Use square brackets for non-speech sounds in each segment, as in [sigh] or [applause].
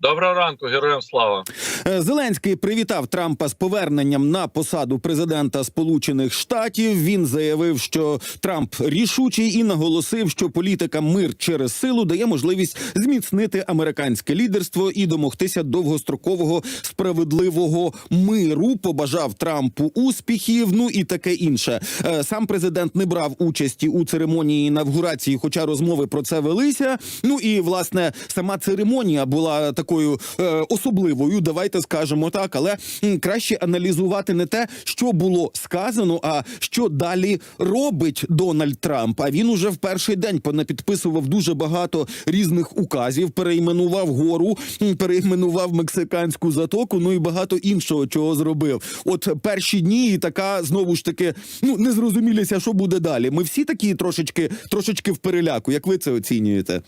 Доброго ранку, героям слава. Е, Зеленський привітав Трампа з поверненням на посаду президента Сполучених Штатів. Він заявив, що Трамп рішучий і наголосив, що політика мир через силу дає можливість зміцнити американське лідерство і домогтися довгострокового справедливого миру. Побажав Трампу успіхів. Ну і таке інше. Е, Сам президент не брав участі у церемонії інавгурації, хоча розмови про це велися. Ну і власне сама церемонія була такою е, особливою. Давайте скажемо так, але краще аналізувати не те, що було сказано, а що далі робить Дональд Трамп. А він уже в перший день понапідписував дуже багато різних указів, перейменував гору, перейменував мексиканську затоку. Ну і багато іншого чого зробив. От перші дні і така знову ж таки ну не зрозумілися, що буде далі. Ми всі такі трошечки, трошечки в переляку. Як ви це оцінюєте?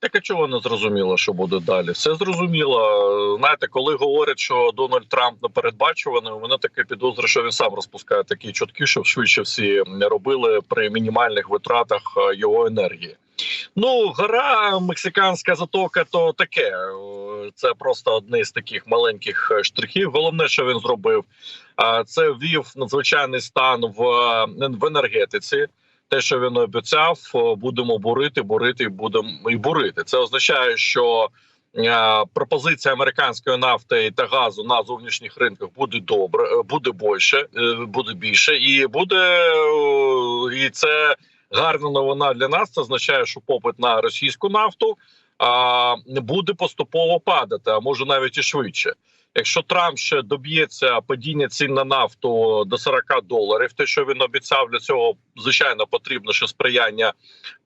Так чого не зрозуміло, що буде далі? Все зрозуміло. Знаєте, коли говорять, що Дональд Трамп непередбачуваний, у мене таке підозра, що він сам розпускає такі чутки, щоб швидше всі робили при мінімальних витратах е, його енергії. Ну, гора мексиканська затока, то таке. Е, Це просто одне з таких маленьких е, штрихів. Головне, що він зробив, це ввів надзвичайний стан в енергетиці. Те, що він обіцяв, будемо бурити, бурити будемо і бурити. Це означає, що е, пропозиція американської нафти та газу на зовнішніх ринках буде добре, е, буде більше, е, буде більше, і буде е, і це гарна новина для нас. Це означає, що попит на російську нафту а, буде поступово падати, а може навіть і швидше. Якщо Трамп ще доб'ється падіння цін на нафту до 40 доларів, те, що він обіцяв для цього, звичайно, потрібно ще сприяння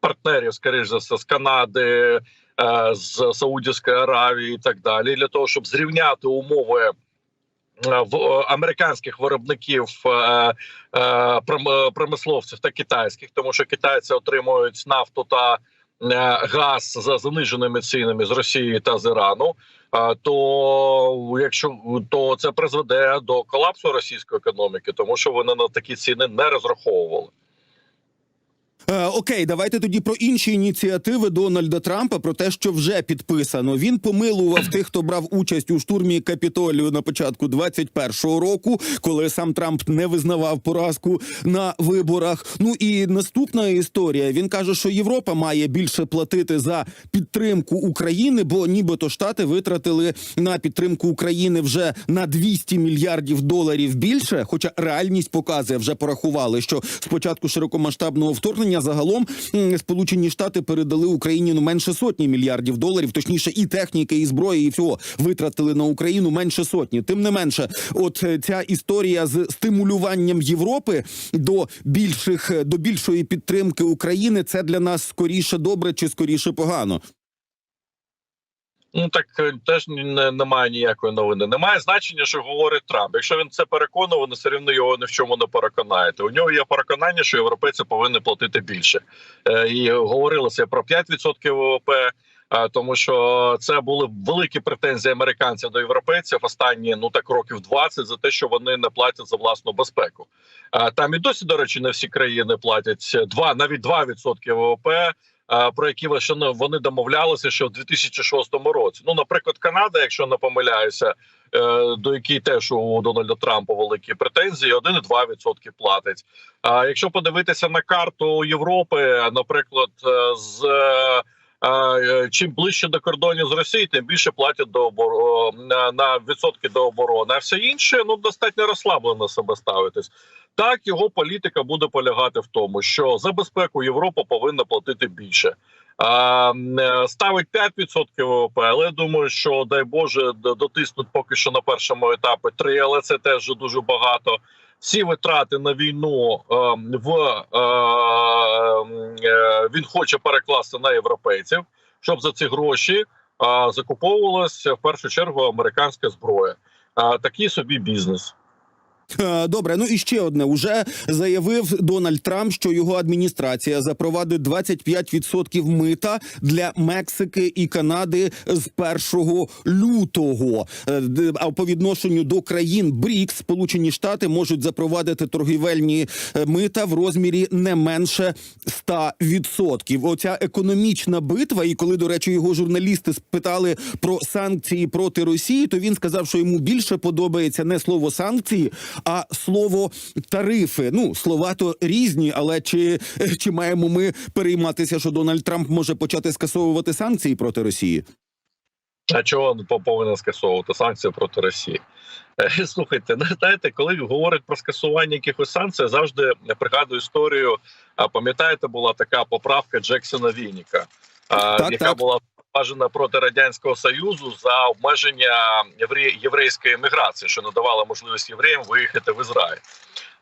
партнерів, скоріш за все, з Канади, е, з Саудівської Аравії і так далі, для того, щоб зрівняти умови. е, В е, американських виробників промисловців та китайських, тому що китайці отримують нафту та газ за заниженими цінами з Росії та з Ірану. То якщо то це призведе до колапсу російської економіки, тому що вони на такі ціни не розраховували. Е, окей, давайте тоді про інші ініціативи Дональда Трампа про те, що вже підписано. Він помилував тих, хто брав участь у штурмі Капітолію на початку 21-го року, коли сам Трамп не визнавав поразку на виборах. Ну і наступна історія. Він каже, що Європа має більше платити за підтримку України, бо нібито штати витратили на підтримку України вже на 200 мільярдів доларів більше. Хоча реальність показує, вже порахували, що спочатку широкомасштабного вторгнення загалом Сполучені Штати передали Україні ну менше сотні мільярдів доларів, точніше, і техніки, і зброї, і всього витратили на Україну менше сотні. Тим не менше, от е, ця історія з стимулюванням Європи до більших е, до більшої підтримки України, це для нас скоріше добре чи скоріше погано. Ну так е, теж не, немає ніякої новини. Немає значення, що говорить Трамп. Якщо він це переконуваний, все рівно його ні в чому не переконаєте. У нього є переконання, що європейці повинні платити більше. Е, і говорилося про 5% ВВП. е, Тому що це були великі претензії американців до європейців останні ну так років 20 за те, що вони не платять за власну безпеку. Е, Там і досі, до речі, не всі країни платять 2, навіть 2% ВВП про які ну, вони домовлялися, що в 2006 році. Ну, наприклад, Канада, якщо не помиляюся, е, до якій теж у Дональда Трампа великі претензії, 1,2% платить. А якщо подивитися на карту Європи, наприклад, е, з е, е, чим ближче до кордонів з Росією, тим більше платять до оборо... на, відсотки до оборони. А все інше ну достатньо розслаблено себе ставитись. Так його політика буде полягати в тому, що за безпеку Європа повинна платити більше. Е, ставить 5% ВВП, але думаю, що дай Боже дотиснуть поки що на першому етапі 3, але це теж дуже багато. Всі витрати на війну е, в е, він хоче перекласти на європейців, щоб за ці гроші е, закуповувалася в першу чергу американська зброя. Е, такий собі бізнес. Е, Добре, ну і ще одне. Уже заявив Дональд Трамп, що його адміністрація запровадить 25% мита для Мексики і Канади з 1 лютого. Е, А по відношенню до країн БРІКС Сполучені Штати можуть запровадити торгівельні е, мита в розмірі не менше 100%. Оця економічна битва, і коли, до речі, його журналісти спитали про санкції проти Росії, то він сказав, що йому більше подобається не слово санкції, а слово тарифи. Ну слова то різні, але чи, чи маємо ми перейматися, що Дональд Трамп може почати скасовувати санкції проти Росії? А чого він повинен скасовувати санкції проти Росії? Е, [laughs] Слухайте, ну, знаєте, коли говорять про скасування якихось санкцій, я завжди пригадую історію. А пам'ятаєте, була така поправка Джексона Вініка, Так, яка так. була вважена проти радянського союзу за обмеження євре- єврейської еміграції, що надавала можливість євреям виїхати в Ізраїль.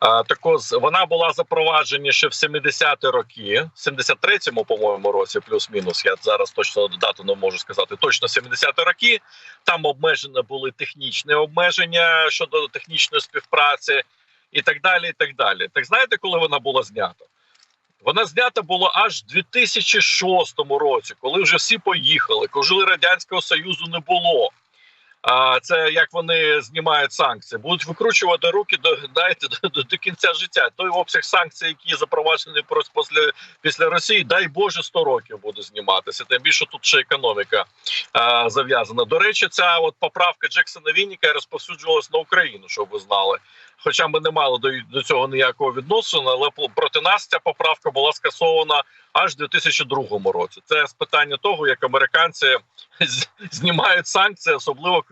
Так ось вона була запроваджена ще в 70-ті роки, в 73-му, по-моєму, році, плюс-мінус. Я зараз точно дату не можу сказати. Точно 70-ті роки. Там обмежені були технічні обмеження щодо технічної співпраці, і так далі. І так далі. Так знаєте, коли вона була знята? Вона знята була аж в 2006 році, коли вже всі поїхали, коли радянського союзу не було. А це як вони знімають санкції, будуть викручувати руки до знаєте, до, до, до кінця життя. Той обсяг санкцій, які запроваджені після, після Росії, дай Боже, 100 років буде зніматися. Тим більше тут ще економіка а, зав'язана. До речі, ця от поправка Джексона Вінніка розповсюджувалась на Україну, щоб ви знали. Хоча ми не мали до, до цього ніякого відносину, але проти нас ця поправка була скасована аж в 2002 році. Це з питання того, як американці знімають санкції, особливо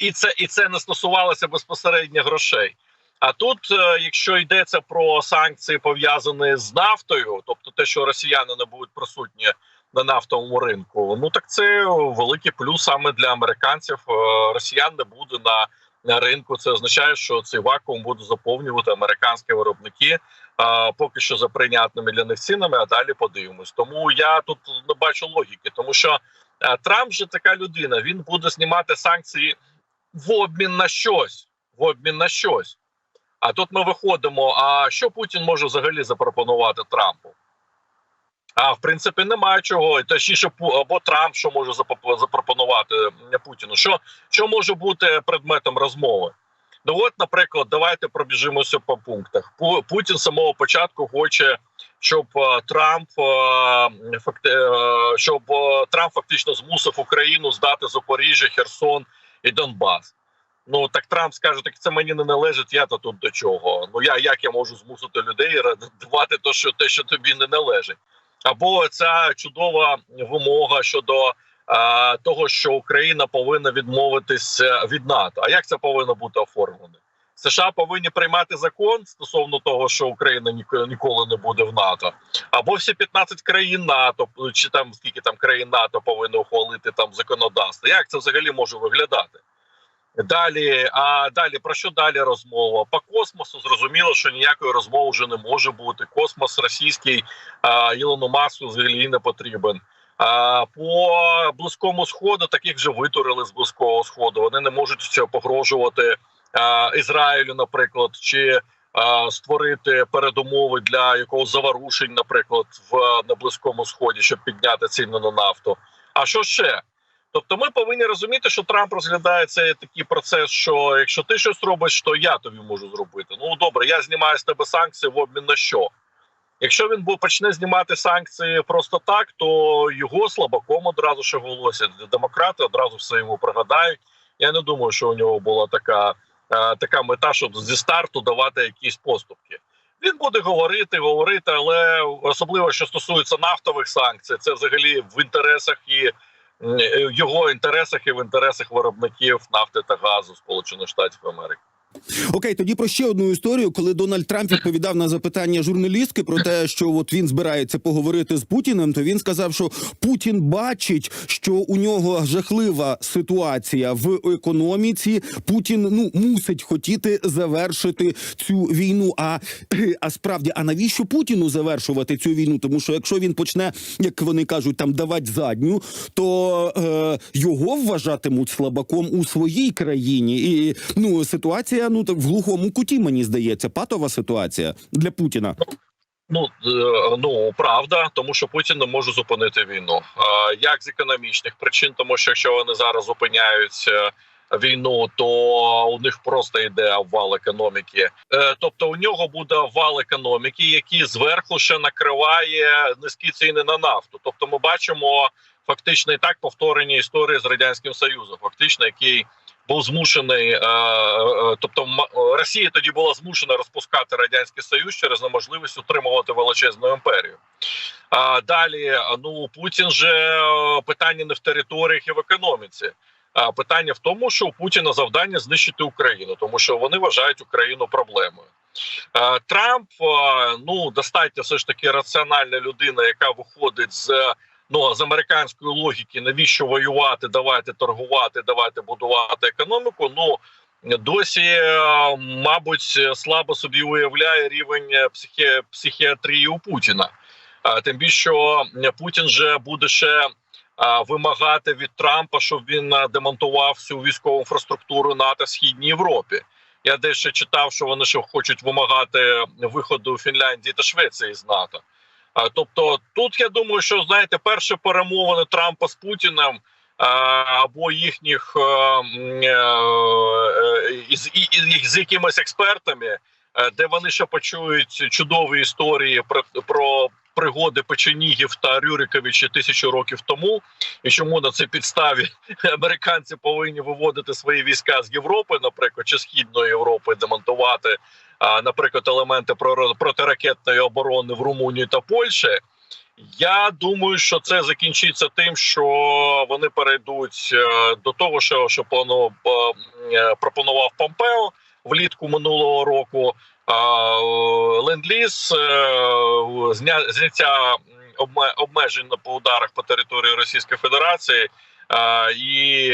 і це і це не стосувалося безпосередньо грошей. А тут, е, якщо йдеться про санкції пов'язані з нафтою, тобто те, що росіяни не будуть присутні на нафтовому ринку, ну так це великий плюс саме для американців. Е, Росіян не буде на, на ринку. Це означає, що цей вакуум будуть заповнювати американські виробники. Е, Поки що за прийнятними для них цінами, а далі подивимось. Тому я тут не бачу логіки, тому що е, Трамп же така людина. Він буде знімати санкції в обмін на щось. В обмін на щось. А тут ми виходимо. А що Путін може взагалі запропонувати Трампу? А в принципі немає чого. Точніше, або Трамп що може запропонувати Путіну. Що, що може бути предметом розмови? Ну от, наприклад, давайте пробіжимося по пунктах. Пу- Путін з самого початку хоче, щоб е, Трамп е, факти- е, щоб Трамп фактично змусив Україну здати Запоріжжя, Херсон і Донбас. Ну так Трамп скаже, так це мені не належить. Я то тут до чого. Ну я як я можу змусити людей давати то, що те, що тобі не належить, або ця чудова вимога щодо того, що Україна повинна відмовитись від НАТО. А як це повинно бути оформлено? США повинні приймати закон стосовно того, що Україна ніколи не буде в НАТО, або всі 15 країн НАТО, чи там скільки там країн НАТО повинні ухвалити там законодавство. Як це взагалі може виглядати? Далі, а далі про що далі розмова? По космосу зрозуміло, що ніякої розмови вже не може бути. Космос російський а, Ілону Маску взагалі не потрібен. По близькому сходу таких вже витурили з близького сходу. Вони не можуть цього погрожувати Ізраїлю, наприклад, чи створити передумови для якогось заворушень, наприклад, в на близькому сході, щоб підняти ціну на нафту. А що ще? Тобто, ми повинні розуміти, що Трамп розглядає цей такий процес, що якщо ти щось робиш, то я тобі можу зробити. Ну добре, я знімаю з тебе санкції в обмін на що. Якщо він почне знімати санкції просто так, то його слабаком одразу ж оголосять. Демократи одразу все йому пригадають. Я не думаю, що у нього була така, е, така мета, щоб зі старту давати якісь поступки. Він буде говорити, говорити, але особливо що стосується нафтових санкцій, це взагалі в інтересах і м, е, його інтересах і в інтересах виробників нафти та газу Сполучених Штатів Америки. Окей, тоді про ще одну історію, коли Дональд Трамп відповідав на запитання журналістки про те, що от він збирається поговорити з Путіним, то він сказав, що Путін бачить, що у нього жахлива ситуація в економіці. Путін ну мусить хотіти завершити цю війну. А, а справді, а навіщо Путіну завершувати цю війну? Тому що якщо він почне, як вони кажуть, там давати задню, то е, його вважатимуть слабаком у своїй країні, і ну ситуація ну так в глухому куті. Мені здається, патова ситуація для Путіна. Ну е, ну правда, тому що Путін не може зупинити війну. Як з економічних причин, тому що якщо вони зараз зупиняють е, війну, то у них просто йде обвал економіки. Е, Тобто у нього буде обвал економіки, який зверху ще накриває низькі ціни на нафту. Тобто, ми бачимо фактично і так повторення історії з радянським союзом, фактично, який був змушений, е, е, тобто Росія тоді була змушена розпускати радянський союз через неможливість утримувати величезну імперію. А далі ну Путін же е, питання не в територіях і в економіці. А питання в тому, що у Путіна завдання знищити Україну, тому що вони вважають Україну проблемою. Трамп ну достатньо все ж таки раціональна людина, яка виходить з ну з американської логіки, навіщо воювати, давайте торгувати, давайте будувати економіку. Ну досі, е, мабуть, слабо собі уявляє рівень е, психі... психіатрії у Путіна. Е, Тим більше що Путін же буде ще вимагати від Трампа, щоб він а, демонтував всю військову інфраструктуру НАТО в східній Європі. Я дещо читав, що вони ще хочуть вимагати виходу Фінляндії та Швеції з НАТО. Тобто, тут я думаю, що знаєте, перші перемовини Трампа з Путіним або їхніх е, е, і- і- з якимись експертами, е, де вони ще почують чудові історії про, про пригоди Печенігів та Рюриковича тисячу років тому, і чому на цій підставі [laughs] американці повинні виводити свої війська з Європи, наприклад, чи східної Європи, демонтувати, наприклад, елементи про- протиракетної оборони в Румунії та Польщі. Я думаю, що це закінчиться тим, що вони перейдуть е, до того, що, що е, пропонував Помпео влітку минулого року. Ленд-ліз, е, зняття обме- обмежень по ударах по території Російської Федерації і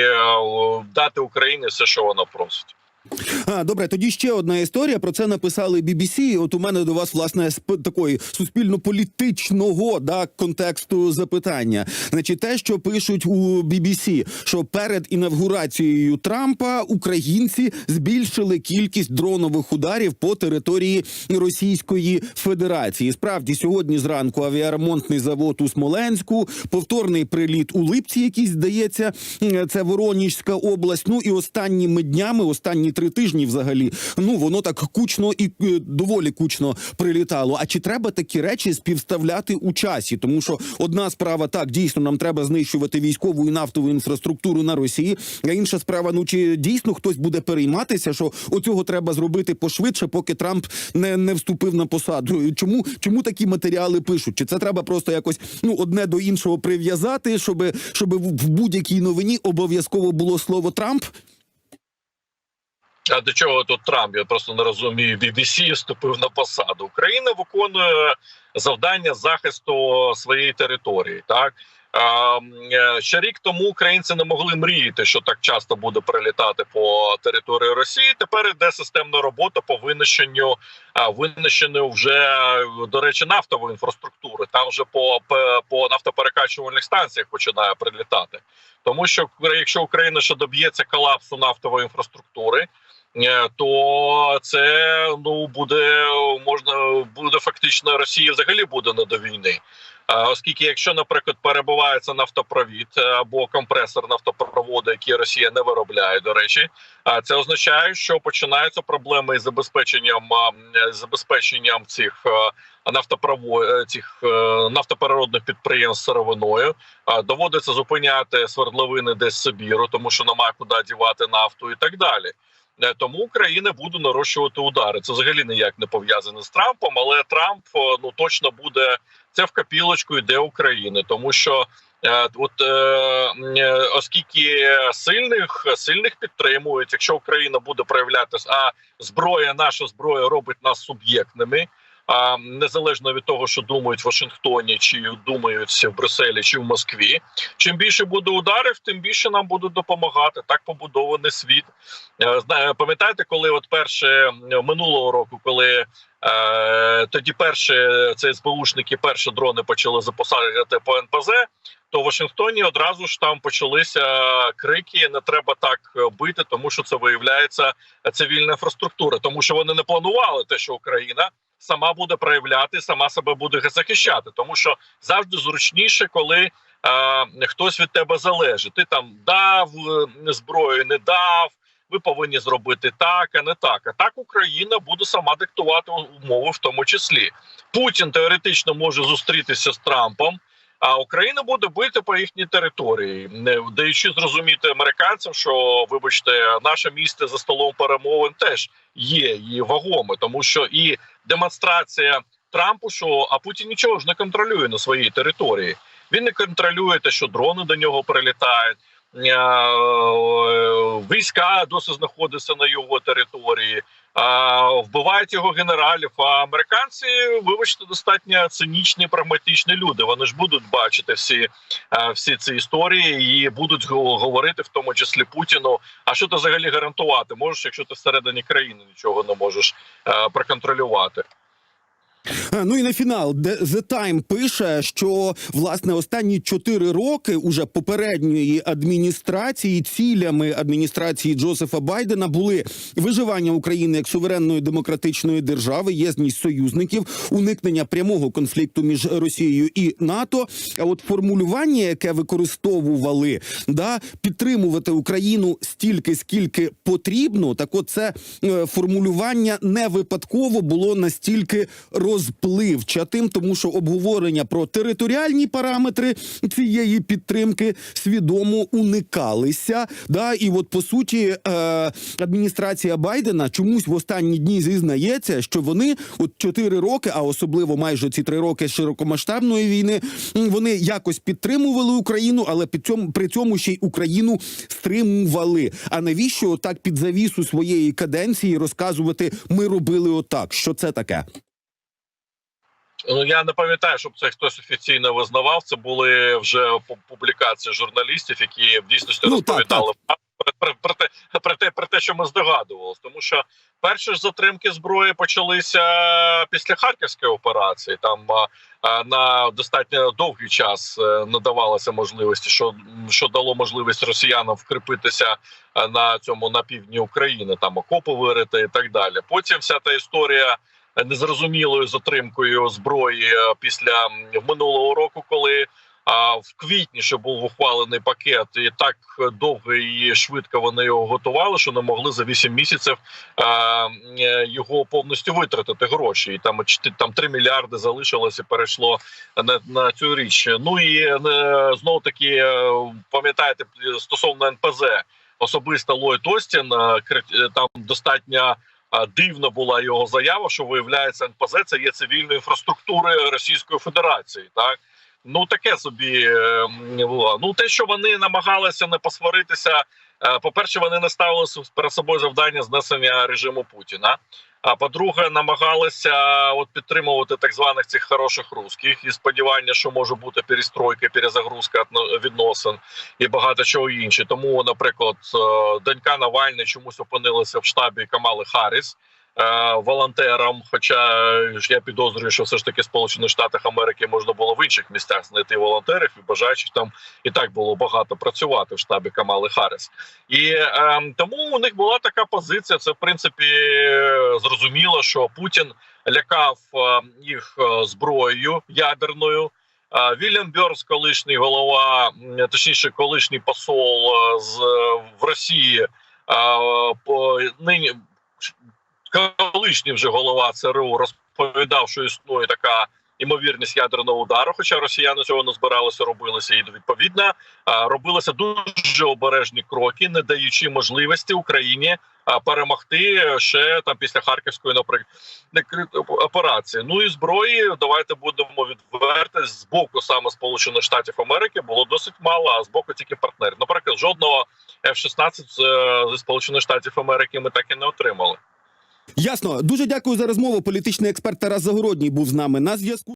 дати Україні все, що вона просить. А, добре, тоді ще одна історія. Про це написали BBC. От у мене до вас власне з такої суспільно-політичного да контексту запитання. Значить, те, що пишуть у BBC, що перед інавгурацією Трампа українці збільшили кількість дронових ударів по території Російської Федерації. Справді, сьогодні зранку авіаремонтний завод у Смоленську, повторний приліт у Липці, який здається, це Воронежська область. Ну і останніми днями, останні три тижні, взагалі, ну воно так кучно і е, доволі кучно прилітало. А чи треба такі речі співставляти у часі? Тому що одна справа так дійсно нам треба знищувати військову і нафтову інфраструктуру на Росії. А інша справа, ну чи дійсно хтось буде перейматися, що оцього треба зробити пошвидше, поки Трамп не, не вступив на посаду? Чому чому такі матеріали пишуть? Чи це треба просто якось ну одне до іншого прив'язати, щоб, щоб в будь-якій новині обов'язково було слово Трамп? А до чого тут Трамп? Я просто не розумію. BBC вступив на посаду. Україна виконує завдання захисту своєї території. Так е, ще рік тому українці не могли мріяти, що так часто буде прилітати по території Росії. Тепер іде системна робота по винищенню винищенню вже до речі нафтової інфраструктури. Там вже по, по- нафтоперекачувальних станціях починає прилітати. Тому що якщо Україна ще доб'ється колапсу нафтової інфраструктури, то це ну буде можна буде фактично Росія взагалі буде не до війни. Оскільки, якщо, наприклад, перебувається нафтопровід е, або компресор нафтопроводу, який Росія не виробляє, до речі, це означає, що починаються проблеми із забезпеченням е, забезпеченням цих е, нафтоправо е, цих е, нафтопереробних підприємств сировиною. Доводиться зупиняти свердловини десь Сибіру, тому що немає куди дівати нафту і так далі. Е, Тому Україна буде нарощувати удари. Це взагалі ніяк не пов'язане з Трампом, але Трамп ну точно буде це в капілочку йде України, тому що. е, От е, е, оскільки сильних сильних підтримують, якщо Україна буде проявлятися, а зброя, наша зброя робить нас суб'єктними, а незалежно від того, що думають в Вашингтоні, чи думають в Брюсселі, чи в Москві. Чим більше буде ударів, тим більше нам будуть допомагати. Так побудований світ. Е, Знаю, пам'ятаєте, коли от перше минулого року, коли е, тоді перші це СБУшники, перші дрони почали запускати по НПЗ. то в Вашингтоні одразу ж там почалися крики: не треба так е, бити, тому що це виявляється цивільна інфраструктура, тому що вони не планували те, що Україна сама буде проявляти, сама себе буде захищати, тому що завжди зручніше, коли е, хтось від тебе залежить. Ти там дав е, зброю, не дав. Ви повинні зробити так, а не так. А так Україна буде сама диктувати умови, в тому числі. Путін теоретично може зустрітися з Трампом. А Україна буде бити по їхній території, не даючи зрозуміти американцям, що вибачте, наше місце за столом перемовин теж є і вагоме, тому що і демонстрація Трампу, що а Путін нічого ж не контролює на своїй території. Він не контролює те, що дрони до нього прилітають. е, Війська досі знаходяться на його території, вбивають його генералів. А американці, вибачте, достатньо цинічні, прагматичні люди. Вони ж будуть бачити всі, е, всі ці історії і будуть го- говорити, в тому числі Путіну. А що ти взагалі гарантувати можеш, якщо ти всередині країни нічого не можеш е, проконтролювати? А, Ну і на фінал The Time пише, що власне останні чотири роки уже попередньої адміністрації цілями адміністрації Джозефа Байдена були виживання України як суверенної демократичної держави, єдність союзників, уникнення прямого конфлікту між Росією і НАТО. А от формулювання, яке використовували, да підтримувати Україну стільки, скільки потрібно, так от це е, формулювання не випадково було настільки розпливчатим, тому що обговорення про територіальні параметри цієї підтримки свідомо уникалися. Да, і от по суті, е, адміністрація Байдена чомусь в останні дні зізнається, що вони от чотири роки, а особливо майже ці три роки широкомасштабної війни, вони якось підтримували Україну, але під цьому при цьому ще й Україну стримували. А навіщо так під завісу своєї каденції розказувати ми робили отак? Що це таке? Ну я не пам'ятаю, щоб це хтось офіційно визнавав. Це були вже пу- публікації журналістів, які в дійсності Ну, так, розповідали Про, про, про те, про те, про те, що ми здогадувалися. Тому що перші ж затримки зброї почалися після харківської операції. Там на достатньо довгий час е, надавалося можливості, що, що дало можливість росіянам вкріпитися е, на цьому на півдні України, там окопи вирити і так далі. Потім вся та історія незрозумілою затримкою зброї е, після минулого року, коли а, в квітні ще був ухвалений пакет, і так довго і швидко вони його готували, що не могли за 8 місяців е, його повністю витратити гроші. І там там 3 мільярди залишилось і перейшло на, на цю річ. Ну і е, знову таки пам'ятаєте стосовно НПЗ. Особисто Ллойд Остін там достатньо дивна була його заява, що виявляється НПЗ це є цивільною інфраструктурою Російської Федерації. Так ну таке собі е, було. Ну те, що вони намагалися не посваритися. е, По-перше, вони не ставили перед собою завдання знесення режиму Путіна. А по-друге, намагалися от підтримувати так званих цих хороших русських і сподівання, що може бути перестройка, перезагрузка відносин і багато чого інше. Тому, наприклад, е, донька Навальний чомусь опинилася в штабі Камали Харріс е, волонтером. Хоча ж я підозрюю, що все ж таки Сполучених Штатах Америки можна було в інших місцях знайти волонтерів і бажаючих там і так було багато працювати в штабі Камали Харріс. І е, тому у них була така позиція. Це в принципі зрозуміло, що Путін лякав е, їх е, зброєю ядерною. Е, Вільям Бьорс, колишній голова, точніше, колишній посол з в Росії, по нині колишній вже голова ЦРУ розповідав, що існує така імовірність ядерного удару. Хоча росіяни цього не збиралися робилися, і відповідно робилися дуже обережні кроки, не даючи можливості Україні перемогти ще там після харківської наприклад операції. Ну і зброї давайте будемо відверти з боку саме Сполучених Штатів Америки було досить мало, а з боку тільки партнерів. Наприклад, жодного F-16 з- зі Сполучених Штатів Америки ми так і не отримали. Ясно. Дуже дякую за розмову. Політичний експерт Тарас Загородній був з нами на зв'язку.